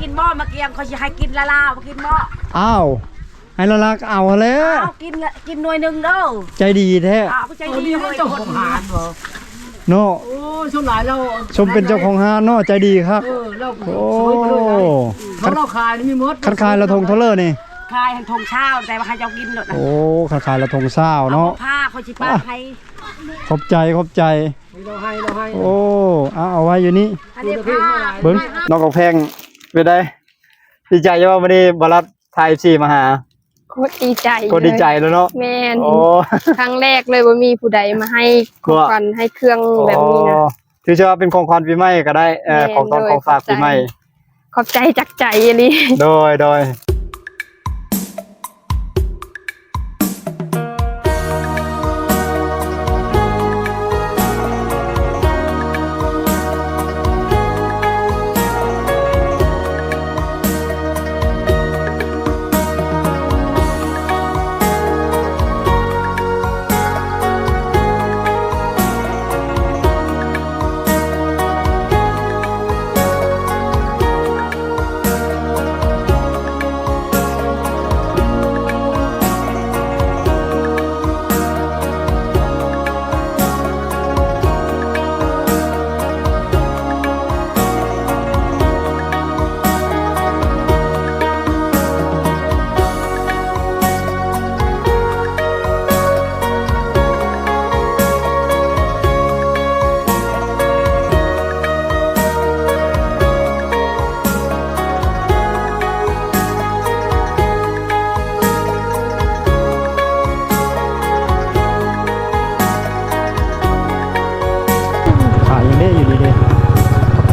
กินหม้อมาเกียงเขาจะให้กินละลาวมากินหม้ออ้าวให้ละลักเอาแล้วเอากินละกินหน่วยหนึ่งเด้อใจดีแท้อ้าวผู้ใจดีนี่เลยเจ้าของหานเหรอเนาะโอ้ช่วงหลายเราชมเป็นเจ้าของห้านเนาะใจดีครับ เออเราโอ้ช่วยไปด้วยได้เขาเราขายนี่มีมดคันคายละทงเทาเลอร์นี่ คลายทงเช้าแต่ว่าใครจะเอากินหรอกนะโอ้คันคายละทงเศร้าเนาะ อผ้าเขาชิป้าให้ขอบใจขอบใจ เราให้เราให้ โอ้เอาเอาไว้อยู่นี่ อันนี้ผ้า เบิ้งน้องกองแพง ไปได้ ดีใจว่าวันนี้บรัดไทยซีมาหาโคตรดีใจก็ดีใจแล้วเนาะ แม่นโอ้ ครั้งแรกเลยว่ามีผู้ใดมาให้ของขวัญให้เครื่องแบบนี้นะ อ๋อถือว่าเป็นของขวัญปีใหม่ก็ได้เอ่อแม่นของตอนโดยของฝากขอบใจ ปีใหม่ ขอบใจจากใจอันนี้โดยโดย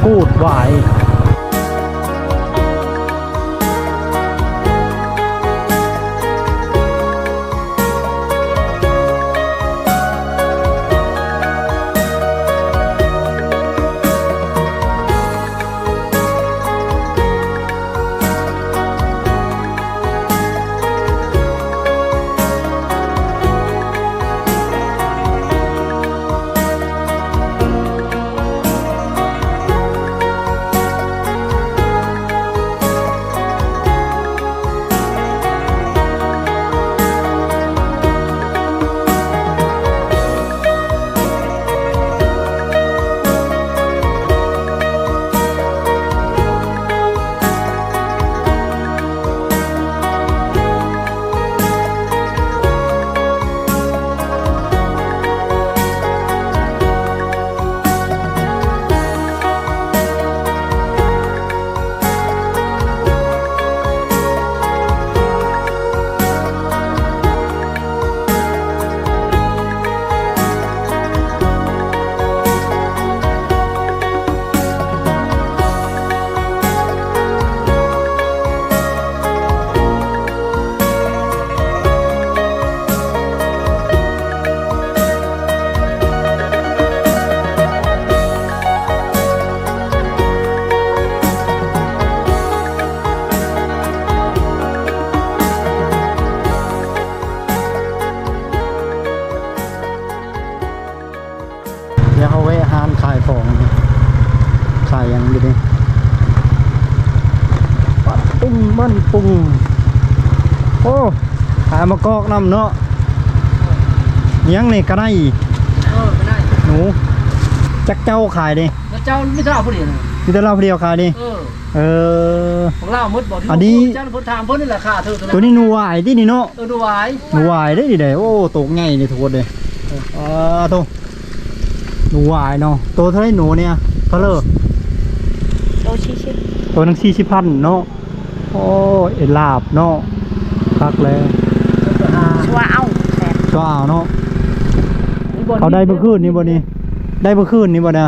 พูดไวาย กอกน้ำเนาะยังนี่ก็ได้อีกเออไม่ได้หนูจักเจ้าขายดิแล้วเจ้าไม่ทราบผู้เดียวนะมีแต่เราผู้เดียวขายดิเออเออ ของเราหมดบอกที่อันนี้ เจ้าคนถามเพิ่นนี่แหละค่าเธอตัวนี้หนูหวายที่นี่เนาะ เออดูไว้หนูหวายได้ดิเด้โอ้โตกไงนี่ทุกคนเลยเออโตหนูหวายเนาะโตเท่าไหรหนูเนี่ยเท่าไหรโดชิชิตัวหนึงสี่สิบพันเนาะโอ้เอ็นลาบเนาะพักแล้วชัวเอาแต่ ก็เอาเนาะเขาได้เมื่อคืนนี่บ่นี่ได้เมื่อคืนนี่บ่เนี่ย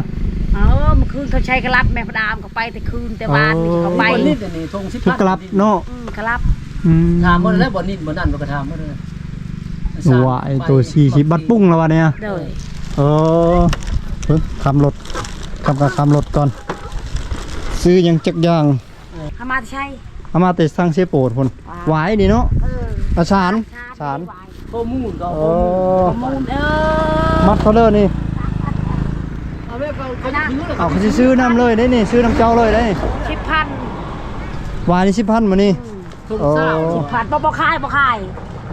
เออเมื่อคืนเขาใช้กระลับแม่พระดามก็ไปแต่คืนแต่บ้านนี่เขาไปบ่นิดนี่ทงสิบชุดกลับเนาะอืมกระลับอืมถามบ่ได้บ่นิดบ่นั่นบ่กระถามบ่ได้หนูหวายตัวสี่สิบบัตรปุ้งแล้ววะเนี่ยเด้อเออเพิ่งคำรถคำกับคำรถก่อน ซื้อหยังจักอย่างเขามาใช่เอามาแต่สั่งเสียโปรดพุ่นหวายนี่เนาะเอออาสารสาร ข้อมูลก็เอข้อมูลอมูลเออมัดเขาเลยนี่เอาแม่เขาเขาถือแล้วเอาเขาสิซื้อน้ำเลยได้นี่ซื้อน้ำเจ้าเลยได้นี่ชิบพันวายนี่สิบพันมานี่ทงเศร้าโอ้สิบพันบ่บ่ขายบ่ขาย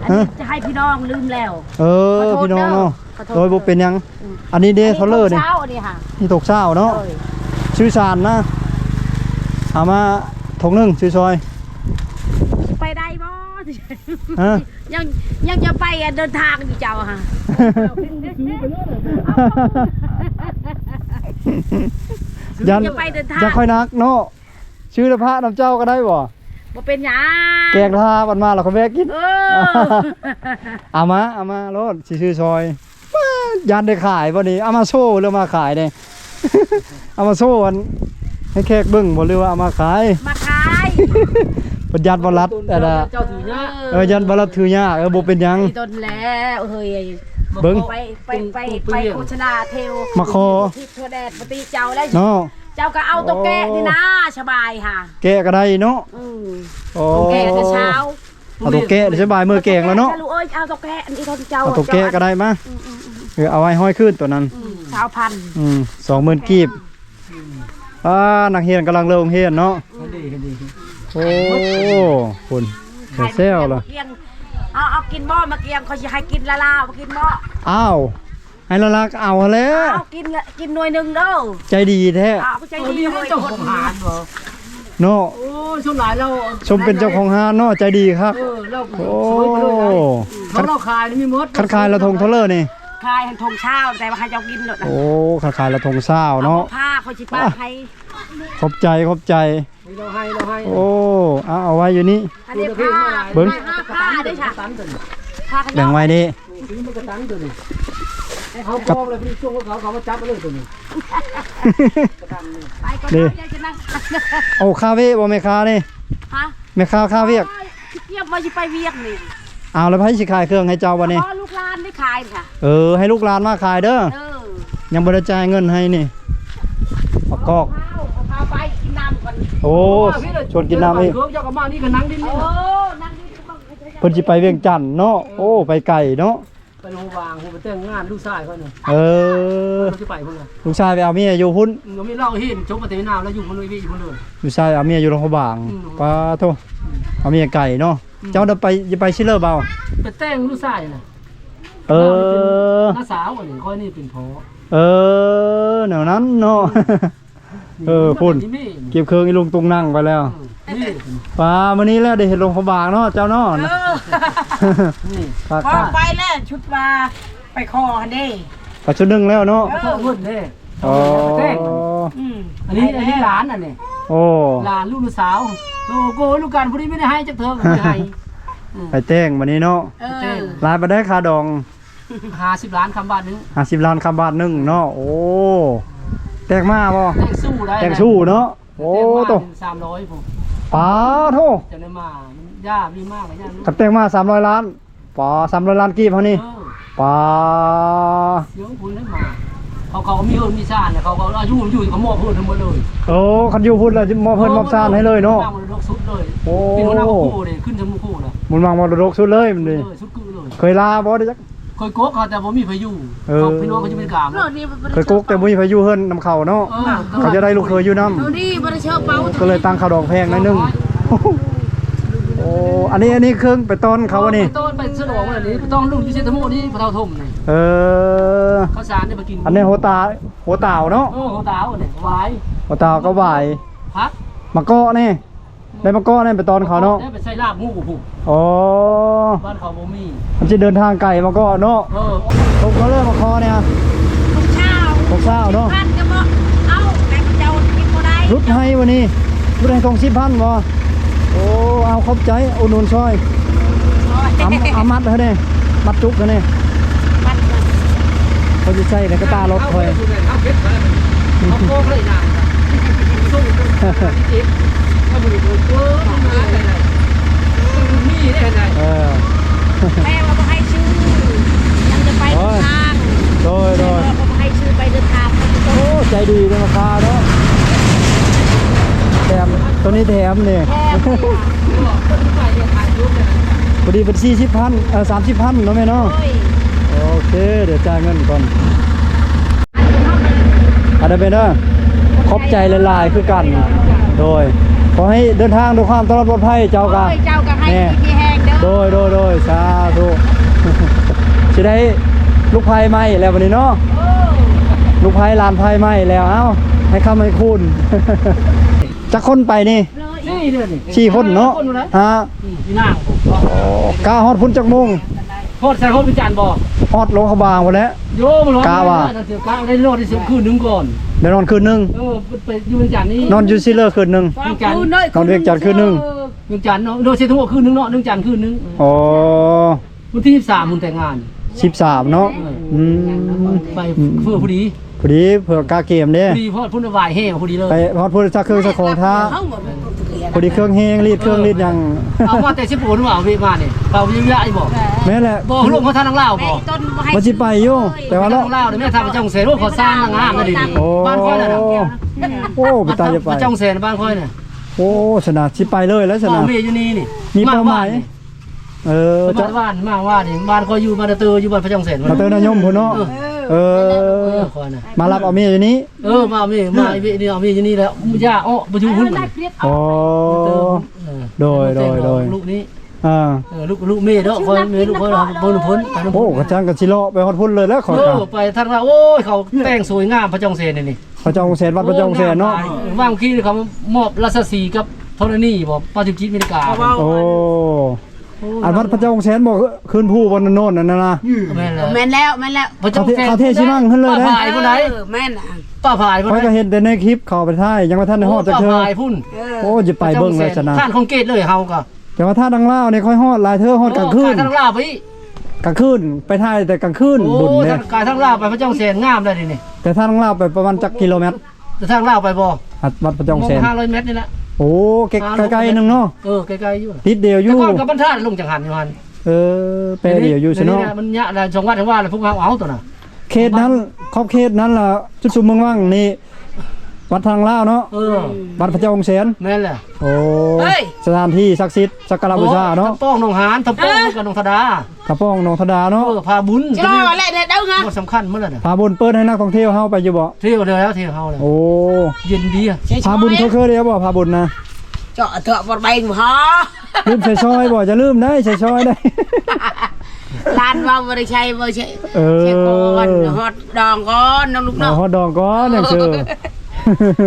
อันนี้จะให้พี่น้องลืมแล้ว เออขอโทษพี่น้องเนาะขอโทษโดยบ่เป็นหยัง อันนี้เด้เทาเลอร์นี่เช้าอันนี้ค่ะนี่ตกเช้าเนาะเอ้ยชื่อสารนะเอามาถงหนึ่งชื่อซอย ไปได้บ่ฮะ ยังยังจะไปอะเดินทางอยู่เจ้าค่ะยันจะไปเดินทางจะค่อยนักเนาะชื่อพระน้ำเจ้าก็ได้บ่บ่เป็นหยังแกงทาบันมาเราก็แวะกินเออเอามาเอามาโลดสิชื่อซอยว้ายันได้ขายบ่นี่เอามาโชว์หรือมาขายเนี่ยเอามาโชว์อันให้แขกเบิ่งบ่หรือว่าเอามาขายมาขาย ปัญญาบ่รัดแต่ละเจ้าถือเนี่ยเออยันบ่รัดถือยากเออบ่เป็นหยังไอ้ต้นแล้วเฮ้ยเบิ่งไปไปไปไปโฆษณาเทวมาคอทิพย์ทั่วแดดปฏิเจ้าแล้วเนาะเจ้าก็เอาตัวแกะนี่นะสบายค่ะ แกะก็ได้เนาะอืมโอ้ตัวแกะแต่เช้าเอาตัวแกะเดี๋ยวสบายมือแกงแล้วเนาะลูกเอ้ยเอาตัวแกะอันนี้ทนเจ้าเอาตัวแกะก็ได้มาเออเอาไว้ห้อยขึ้นตัวนั้นสาวพันอืมสองหมื่นกีบอ่านักเรียนกำลังเริ่มเรียนเนาะเห็นดีเห็นดี โอ้คุณเดี๋ยวเซลเหรอเกียงเอาเอากินหม้อมาเกียงเขาจะให้กินละลาวมากินหม้ออ้าวให้ละลักเอาแล้วเอากินละกินหน่วยหนึ่งเด้อใจดีแท้เอาใจเออดีนี่เลยเจ้าของหานบ่เนาะโอ้ยช่วงหลายเราชมเป็นเจ้าของห้านเนาะใจดีครับเออเราโอ้สวยไปเลยนะเขาเราขายนี่มีมดคันคายละทงเทาเลอร์นี่ คายให้ทงเช้าแต่ว่าให้เจ้ากินหมดนะโอ้คันคายละทงเศร้าเนาะอผ้าเขาชิป้าให้ขอบใจขอบใจ เราให้เราให้โอ้เอาเอาไว้อยู่นี่ อันนี้ผ้าเบิ่ง ผ้าผ้าได้ค่ะตันตัวนี้ผ้าขยะแบ่งไว้นี่ซื้อมันก็ตันตัวนี้ให้เขากองเลยพี่ช่วงเขาเขามาจับมาเลยตัวนี้ไปก่อนนะยายจะนั่งเอาคาเฟ่บ่แม่ค้านี่ฮะแม่ค้าคาเวียกเทียบว่าจะไปเวียกนี่ เอาแล้วไผสิขายเครื่องให้เจ้าวันนี้ เพราะลูกหลานได้ขายค่ะ เออ ให้ลูกหลานมาขายเด้อเออยังบ่ได้จ่ายเงินให้นี่เอากอกเอาเอาพาไปกินน้ำก่อน โอ้ชวนกินน้ำอีกเจ้าก็มานี่ก็นั่งดินโอ้นี่นั่งดีก็บอกเพิ่นสิไปเวียงจันทน์เนาะ โอ้ ไปไกลเนาะ ไปโรงวางผมไปแต่งงานลูกชายเขาเนี่ยเออ เขาจะไปพุ่นเลยลูกชายไปเอาเมียอยู่พุ่นเราไม่เล่าเห็นจบมาแต่น้ำแล้วอยู่มันเลยพี่อยู่มันเลยลูกชายเอาเมียอยู่โรงพยาบาลอืมปาโทเอาเมียไก่เนาะ เจ้าเดินไปจะไปชิเลอร์เปล่าไปแต่งลูกชายน่ะเออน้าสาวอันนี้ค่อยนี่เป็นพอเออแนวนั้นเนาะเออพุ่นนี่เก็บเครื่องอีลุงตุงนั่งไปแล้วนี่ปลามื้อนี้แล้วได้เห็นโรงพยาบาลเนาะเจ้าเนาะเออนี่ปลาพอค่ะไปแล้วชุดมาไปคอกันดิปลาชุดหนึงแล้วเนาะขอโทษพุ่นเด้อ๋ออืมอันนี้อันนี้หลานอันนี้ โอ้หลานลูกสาวโลโก้ลูกการพอดีไม่ได้ให้จักเธอไม่ได้ให้ไปแจ้งวันนี้เนาะเออลายไปได้คาดองห้าสิบล้านคำบาทนึง50ล้านคำบาทหนึงเนาะโอ้แตกมาบ่แต่งสู้ได้แตกสู้เนาะโอ้โตสามร้อยผมปลาโทจะได้มาย่ามีมากเลยย่าลูกกับแตงมา300ล้านปลา300ล้านกีบเฮานี่เออปลาเสียงคุณได้มา เขาเขามีเฮิร์นมีชาเนี่ยเขาเขาอายุอยู่เขามอบเฮิร์นทั้งหมดเลยโอ้คันอยู่พุ่นแล้วจะมอบเพิ่นมอบซานให้เลยเนาะนั่งมรดกสุดเลยโอ้ เป็นหัวหน้าคู่เลยขึ้นทั้งคู่เลยมุนวางมรดกสุดเลยมันเอนี่อสุดคือเลยเคยลาบ่ได้จัก เคยโกกเขาแต่ผมมีพายุเออ เขาพี่น้องเขาจะเป็นกลางเรื่องนี้มันเคยกุ๊กแต่บ่มีไผอยู่เฮือนนำเขาเนาะเออเขาจะได้ลูกเคยอยู่นํเรื่องนี้มันเชื่อเป้าก็เลยตั้งข้าวดอกแพงหน่อยหนึง โอ้ อันนี้อันนี้เครื่องไปต้นเขาอันนี้ ไปต้นไปสนองอะไรนี้ไปต้องลุงที่เชตโมนี่พระเท่าทมนี่ เออ ข้าวสารเนี่ยมากินอันนี้โหตาโหตาวเนาะโอ้โหตาวเนี่ยไว้โหตาวก็หวายพักมะกอกนี่ได้มะกอกนี่ไปต้นเขาเนาะได้ไปใส่ลาบงูกูอ๋อบ้านเขาบ่มีมันจะเดินทางไกลมะกอกเนาะเออตกเขาเริ่มมาคอเนี่ยทุกเช้าตกเช้าเนาะพันก็บอกเอาแต่เจ้ากินบ่ได้รุดให้วันนี้รุดให้ทองสิบพันบ่โอ้เอาขอบใจอุดหนุนซอยเอาเอามัดเขาเนี่ยมัดจุกเขาเนี่ยมันมัน เขาจะใช้ในกระตารถคอยเอาเพชรเอาโค้งเลยนะสู้กันที่เจ็บถ้าบุรีโกงมันมาได้ไงมันมีได้ไงเออแม่ว่าบ่ให้ชื่อยังจะไปเดินทางโดยโดยแม่ว่าบ่ให้ชื่อไปเดินทางไปต้โอ้ใจดีในราคาเนาะแถมตัวนี้แถมเนี่ยแค่เลยค่ะพอดีเป็นสี่สิบพันเออสามสิบพันเนาะแม่เนาะ โอ้ยโอเค เดี๋ยวจ่ายเงินก่อนอันนี้เป็นเด้อขอบใจละลายๆคือกัน โดย ขอให้เดินทางด้วยความตลอดปลอดภัยเจ้ากะโอ้ยเจ้าก็ให้แน่มีแห้งเด้อโดยโดยโดยสาธุสิได้ลูกไผ่ไหมแล้ววันนี้เนาะลูกไผ่ลานไผ่ไหมแล้วเอ้าให้คำให้คุณจักคนไปนี่นี่เด้อนี่สี่คนเนาะคนอยู่นะฮะพี่นางผมกาฮอดพุ่นจักโมงโคตรใส่โคตรพิจารณ์บอก ฮอดลงเขาบางหมดแล้ว โยมร้อนกาว่ะเดี๋ยวกาได้รอดได้เสียคืนหนึงก่อนเดี๋ยวนอนคืนหนึงเออไปอยู่พิจารณ์นี่นอนอยู่ซิเลอร์คืนหนึงพิจารณ์คืนเลยนอนเวียงจันทร์คืนหนึงพิจารณ์เนาะโดยเฉพาะคืนหนึงเนาะหนึงจันทร์คืนหนึงอ๋อวันที่ 23mun แต่งงาน13เนาะอืมไปเพื่อพอดีพอดีเผื่อกาเกมเด้พอดีเพราะพุ่นวายแห้งพอดีเลยไปฮอดพุ่นสักเครื่องสักของท่าเอดีเครื่องเฮงรีดเครื่องรีดหยังเอามาแต่สิบโอนว่าเอาเวมาเนี่ยเปล่าเยอะๆไอ้บอกแม่นแหละบอกลูกเขาทางเล่าแม่บอกต้นบ่ให้มันสิไปอยู่แต่ว่าทาเนาะงเล่าเนี่ยแม่ทำมาจ้องเสนว่าขอสร้างนางงามนะดิโอ้บ้านค่อยน่ะนะโอ้ไปตายจะไปมาจ้องเสนบ้านค่อยเนี่ยโอ้ชนะสิไปเลยแล้วชมอนะงเมียอยู่นี่นี่มีเป้าหมายเออจะบ้านบ้านมาว่านี่บ้านค่อยอยู่บ้านเตออยู่บ้านพระจ้องเสนมาเตือนนายมพุ่นเนาะ เอเอออค่อยน่ะมารับเอาเมียอยู่นี้เออมาเมียมาไอ้เมียนี่เอาเมียอยู่นี่แล้วย่าอ้อไปอยู่หุ้นมันอ๋อโดยโดยโดยลูกนี้อ่าเออลูกลูกเมียเนาะค่อยเมียลูกค่อยเราพ้นพ้นไปน้ำโอ้พ้นกระจังกระชิเลาะไปฮอดพุ่นเลยแล้วขอเอกันอไปทางเราโอ้ยเขาแต่งสวยงามพระจ้องเสนนี่นี่พระเจ้าองค์เสนวัดพระเจ้าองค์เสนเนาะว่างขี้เขามอบรัศสีกับธรณีบอกปาจุจิตมิกาโอ้ อันวัดพระเจ้าองค์เสนบอกคืนผู้บนโน่นนั่นนะนะแม่นแม่นแล้วแม่นแล้วพระเจ้าเขาเทชิมั่งขึ้นเลยนะป้าพายผู้ใดเออแม่นอะป้าพายผู้ไว้ใดก็เห็นแต่ในคลิปเข้าไปท่ายยังว่าท่านในฮอดจากเธอป้าพายพุ่นเออโอ้จะไปเบิ่งเลยชนะท่านคงเกตเลยเฮาก็แต่ว่าท่าดังเล่าเนี่ยค่อยฮอดหลายเธอฮอดกลางคืนกายทั้งลาไปกลางคืนไปท่ายแต่กลางคืนโอ้บุญเนี่ยกายทั้งลาไปพระเจ้าเสนงามเลยนี่นี่แต่ท่าดังเล่าไปประมาณจักกิโลเมตรแต่ทางลาไปบ่หัดวัดพระเจ้าองค์เสนห้าร้อยเมตรนี่แหละ โอ้ไกลไกลๆหนึงเนาะเออไกลๆอยู่ติดเดียวอแต่ยู่ก่อนกับบรรทัดลงจังหันอยู่หันเออแปรเดียวอยู่ซะเนาะมันยะอะไรชงวัดทั้งว่าเลยพวกเราเอาตัวน่ะเขตนั้นครอบเขตนั้นล่ะจุดสุมเมืองว่างนี่ วัดทางลาวเนาะเออวัดพระเจ้าองค์เสนแม่นแหละโอ้สถานที่ศักดิ์สิทธิ์สักการะบูชาเนาะทำป้องนองหานทำป้องกับนองธดากระป้องหนองธดาเอเนาะอพาบุญจะรออะไรเนี่ยเด้อไงหมดสำคัญเมื่อไหร่น่ะพาบุญเปิดให้นักท่องเที่ยวเฮาไปอยู่บ่เที่ยวเดียวแล้วเที่ยวเฮาเลยโอ้เย็นดีอะพาบุญเขาเคยเดียวบ่พาบุญนะเจาะเถอะบ่ใบหอลืมใส่ซอยบ่จะลืมได้ใส่ซอยได้ ลานว่าบ่ได้ใช้บ่ใช่เออ ใช้ก่อนฮอดดองก่อนน้องลูกเอาน้องฮอดดองก่อนอย่างเชื่อ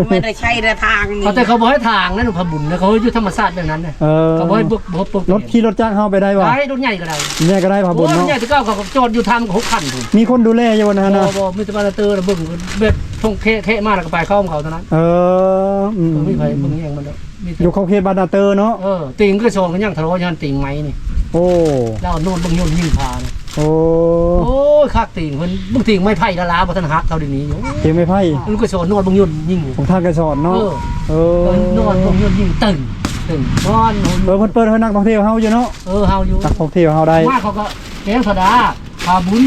ไม่ได้ใช้แต่ทางนี่เขาแต่เขาบอกให้ทางนั่นพาบุญนะเขาอยู่ธรรมศาสตร์แบบนั้นน่ะเออเขาบอกให้บึกบึกบึกรถขี่รถจ้างเฮาไปได้บ่ได้รถใหญ่ก็ได้เนี่ยก็ได้พาบุโอ้ญยรถเนาะใหญ่ที่เก้าเขาจอดอยู่ทางหกคันถูกมีคนดูแลอยู่นะฮะบ่นะบ่มีแต่บานาเตอร์ระเบึงแบบทงเทะมาแล้วก็ไปเข้าของเขาเท่านั้น เอออืมเออมีไผเบิ่งแยงมันเด้อมีแต่อยู่เขาเขตบานนาเตอร์เนาะเออติงก็โซนกันยังทะเลาะยันติงไหมนี่โอ้แล้วโน่นเบิ่งโยนยิงพานะ โอ้โอ้ยคักติงเพิ่นเบิ่งติงไม่ไผ่ละลาบ่ทันฮักเท่าเดี๋ยวนี้อยู่เตรียมไม่ไพ่มันก็โซนโน่นเบิ่งโยนยิงของทางกระสอนเนาะเออ เอเอออนอนเบิ่งโยนยิงตึงตึงนอนโน่นเออเพิ่นเปิดให้นักท่องเที่ยวเฮาอยู่เนาะเออเฮาอยู่ นักท่องเที่ยวเฮาได้มาเขาก็แกงสดาพาบุญ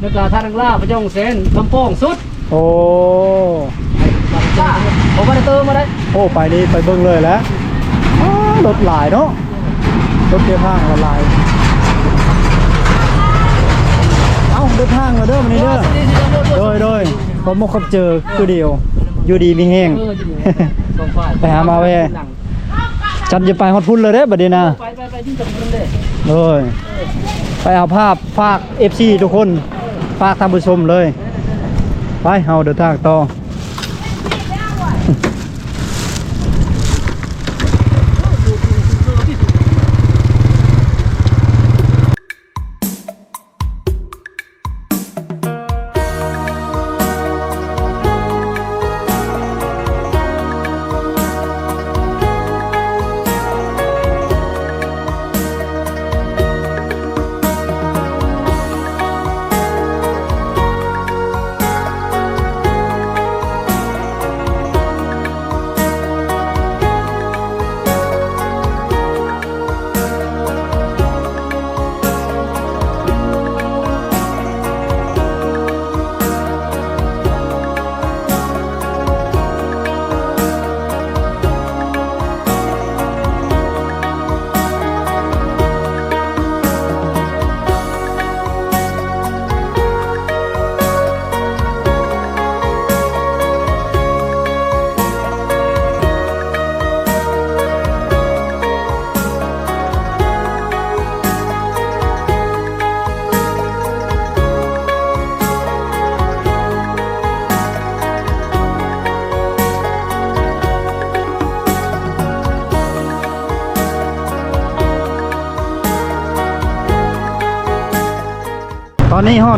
แล้วก็ท่าทังล่าพระเจ้าองค์เซนคำโป้งสุดโอ้บาร์เตอร์ผมบาร์เตอร์มาได้โอ้ไปนี่ไปเบิ่งเลยแหล้วรถหลายเนาะรถเทียบห้างละลาย เอ้าเดินทางมาเด้อวันนี้เด้อโดยโดยผมมกขับเจอคือเดียว อยู่ดีมีแห้งเอออยู่สองฝ่ายไปหามาเว้ยจันจะไปฮอดพุ่นเลยเด้อบัดนี้นะไปไปไปที่ตรงนั้นเลยเลยไปเอาภาพฝาก FC ทุกคนฝากท่านผู้ชมเลย ไปเฮาเดินทางต่อ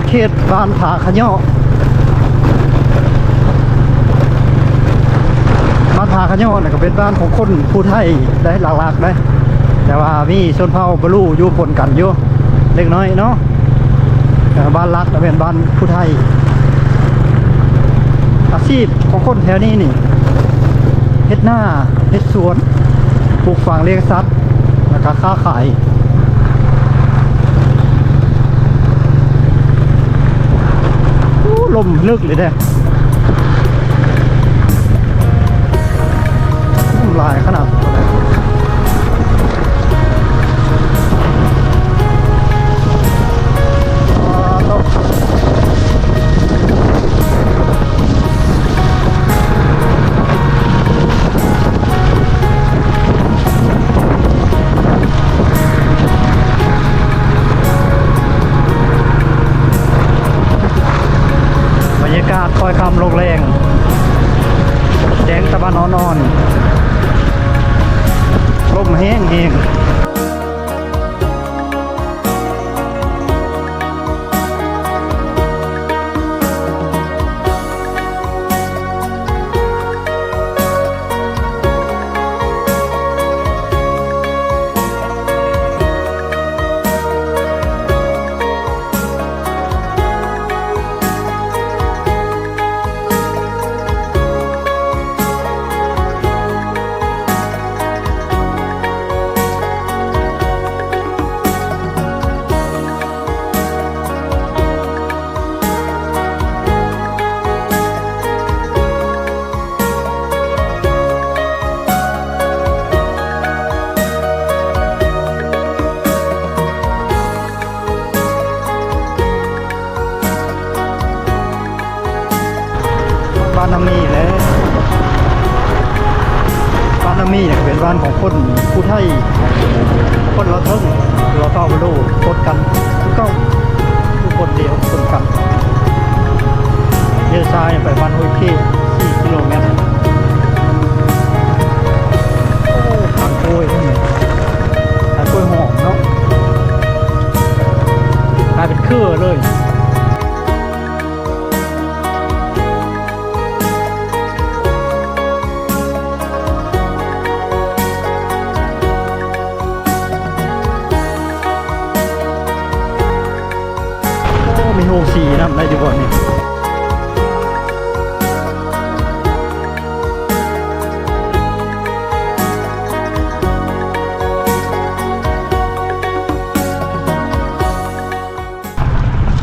ดเขตบ้านผาขะเยาะบ้านผาขะเยาะเนี่ยก็เป็นบ้านของคนผู้ไทยได้หลักๆได้แต่ว่ามีชนเผ่าบลูอยู่ปนกันอยู่เล็กน้อยเนาะบ้านรักก็เป็นบ้านผู้ไทย อาชีพของคนแถวนี้นี่เฮ็ดหน้าเฮ็ดสวนปลูกฝังเลี้ยงสัตว์แล้วก็ค้าขาย โอ้ ลมลึกเลยเด้ลมลายขนาด ดียวคนกันเลี้ยวซ้ายไปบ้านห้วยเข้4กิโลเมตรโอ้ทางกล้วยนี่ทางกล้วยหอมเนาะกลายเป็นเครือเลย โอ้มีโฮสีนำได้อยู่บ่นี่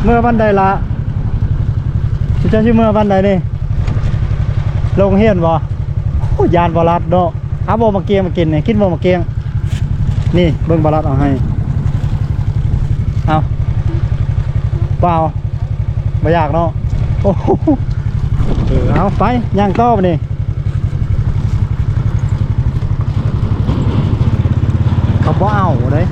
เมื่อวันใดละสิเจ้าชื่อเมื่อวันใดนี่ลงเฮียนบ่โอ้ยานบรัดเนาะหาบ่มาเกียงมากินเนี่ยกินบ่มาเกียง นี่เบิ่งบรัดเอาให้ เอาเปล่า ไม่อยากเนาะโอ้โหเออเอาไปย่างต่อไปนี่เขาบ่เอาเลย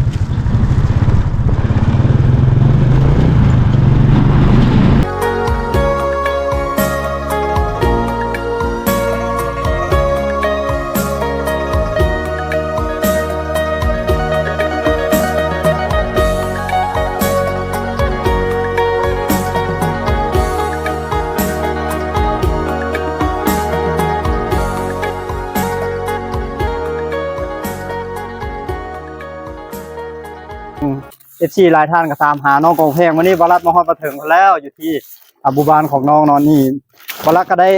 ซีหลายท่านก็ตามหาน้องกองเพลงวันนี้บรัดมาฮอดมาถึงแล้วอยู่ที่อบุบานของน้องนอนนี่บรัดก็ได้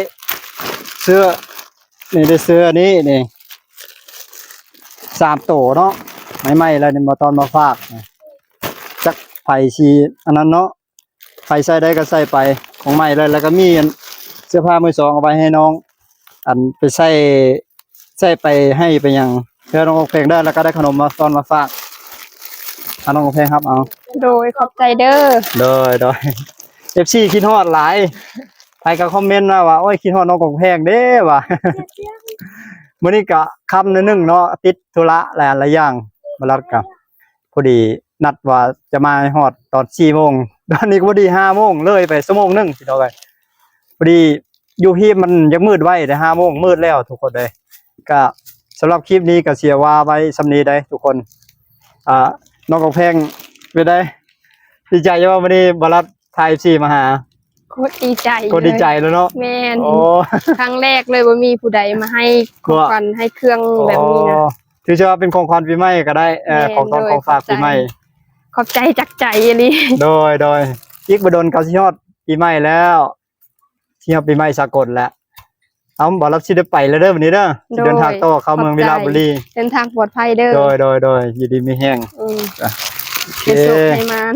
เสื้อนี่ได้เสื้อนี้นี่สามโตเนาะไม่ไม่แล้วนี่มาตอนมาฝากจักไผ่ชีอันนั้นเนาะไผ่ใส่ได้ก็ใส่ไปของใหม่เลยแล้วก็มีเสื้อผ้ามือสองเอาไปให้น้อง อันไปใส่ใส่ไปให้ไปยังเพื่อน้องกองเพลงได้แล้วก็ได้ขนมมาตอนมาฝาก เอาน้องกองเพลงครับ เอา โดยขอบใจเด้อโดยโดยเอฟซีคิดฮอดหลายใครก็คอมเมนต์มาว่าโอ้ยคิดฮอดน้องกองแพงเด้ว่ะมื้อนี้ก็คำนึงเนาะติดธุระหลายหลายอย่างมารัดกับพอดีนัดว่าจะมาฮอดตอน4โมงตอนนี้ก็พอดี5โมงเลยไปชั่วโมงหนึงพี่น้องเอ้ยพอดีอยู่ที่มันยังมืดไว้แต่5โมงมืดแล้วทุกคนเลยก็สำหรับคลิปนี้ก็เสียว่าไว้สำนีได้ทุกคนอ่า น้องกองแพงไปได้ ดีใจว่าวันนี้บรัดทายซีมาหาโคตรดีใจก็ดีใจแล้วเนาะแม่นโอ้ ครั้งแรกเลยว่ามีผู้ใดมาให้ของขวัญให้เครื่องแบบนี้นะอ๋อถือจะว่าเป็นของขวัญปีใหม่ก็ได้เอ่อแม่นของตอนโดยของฝากขอบใจ ปีใหม่ ขอบใจจากใจอีหลีโดยโดยอีกบดลเกาสิยอดปีใหม่แล้วที่ยอดปีใหม่สากลแล้วเอาบอกรับสิได้ไปแล้วเด้อวันนี้เด้อสิเดินทางต่อเข้าเมืองวิลาบุรี เดินทางปลอดภัยเด้อโดยโดยโดยอยู่ดีมีแห้งอืม โอเค ให้สุขให้มัน